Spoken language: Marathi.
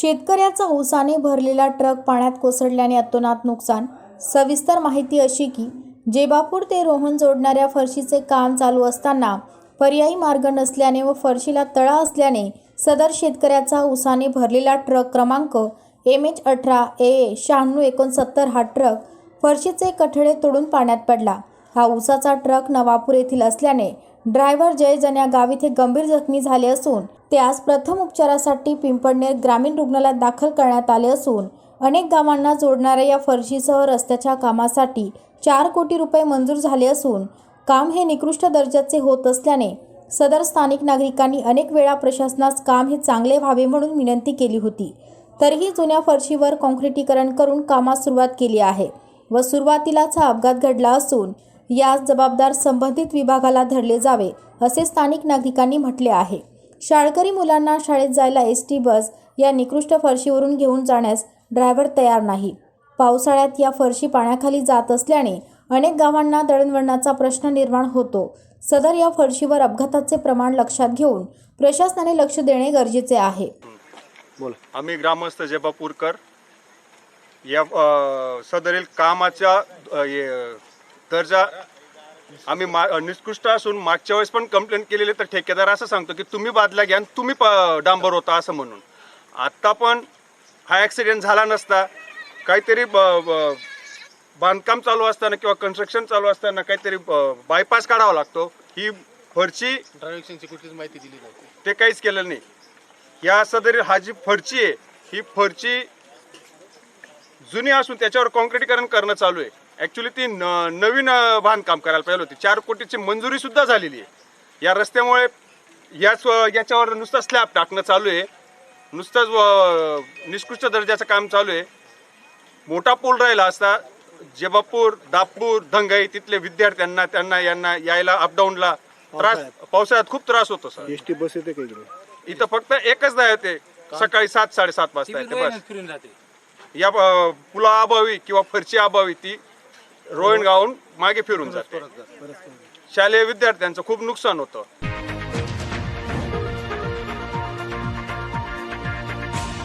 शेतकऱ्याचा ऊसाने भरलेला ट्रक पाण्यात कोसळल्याने अतोनात नुकसान. सविस्तर माहिती अशी की जेबापूर ते रोहन जोडणाऱ्या फरशीचे काम चालू असताना पर्यायी मार्ग नसल्याने व फरशीला तळा असल्याने सदर शेतकऱ्याचा ऊसाने भरलेला ट्रक क्रमांक एम एच अठरा ए ए शहाण्णव एकोणसत्तर हा ट्रक फरशीचे कठडे तोडून पाण्यात पडला. हा उसाचा ट्रक नवापूर येथील असल्याने ड्रायव्हर जयजन या गाव इथे गंभीर जखमी झाले असून त्यास प्रथम उपचारासाठी पिंपळनेर ग्रामीण रुग्णालयात दाखल करण्यात आले असून अनेक गावांना जोडणाऱ्या या फरशीसह रस्त्याच्या कामासाठी चार कोटी रुपये मंजूर झाले असून काम हे निकृष्ट दर्जाचे होत असल्याने सदर स्थानिक नागरिकांनी अनेक वेळा प्रशासनास काम हे चांगले व्हावे म्हणून विनंती केली होती. तरीही जुन्या फरशीवर काँक्रिटीकरण करून कामास सुरुवात केली आहे व सुरुवातीलाच हा अपघात घडला असून यास जबाबदार संबंधित विभागाला धरले जावे असे स्थानिक नागरिकांनी म्हटले आहे. शाळकरी मुलांना शाळेत जायला एस टी बस या निकृष्ट फरशीवरून घेऊन जाण्यास ड्रायव्हर तयार नाही. पावसाळ्यात या फरशी पाण्याखाली जात असल्याने अनेक गावांना दळणवळणाचा प्रश्न निर्माण होतो. सदर या फरशीवर अपघाताचे प्रमाण लक्षात घेऊन प्रशासनाने लक्ष देणे गरजेचे आहे. बोला. आम्ही ग्रामस्थ जेबापूरकर या सदरील कामाच्या दर्जा आम्ही मा निष्कृष्ट असून मागच्या वेळेस पण कंप्लेंट केलेली तर ठेकेदार असं सांगतो की तुम्ही बादला घ्या आणि तुम्ही डांबर होता असं म्हणून. आत्ता पण हा ॲक्सिडेंट झाला नसता. काहीतरी बांधकाम चालू असताना किंवा कन्स्ट्रक्शन चालू असताना काहीतरी बायपास काढावा लागतो. ही फरची ड्रायव्हिंगची कुठलीच माहिती दिली ते काहीच केलेलं नाही. या सदरील हा जी फरची आहे ही फरची जुनी असून त्याच्यावर कॉन्क्रिटीकरण करणं चालू आहे. ॲक्च्युली ती न नवीन बांधकाम करायला पाहिजे होती. चार कोटीची मंजुरी सुद्धा झालेली आहे. या रस्त्यामुळे याच याच्यावर नुसतं स्लॅब टाकणं चालू आहे. नुसतंच अं, निकृष्ट दर्जाचं काम चालू आहे. मोठा पूल राहिला असता जेबापूर दापूर धंगाई तिथले विद्यार्थ्यांना त्यांना यांना यायला अपडाऊनला त्रास पावसाळ्यात. खूप त्रास होतो सर. एस टी बस येते का इकडे? इथं फक्त एकच नाही येते सकाळी सात साडेसात वाजता येते बस. या पुला अभावी किंवा फरची अभावी ती रोहन गावून मागे फिरून जाते. शालेय विद्यार्थ्यांचं खूप नुकसान होतं.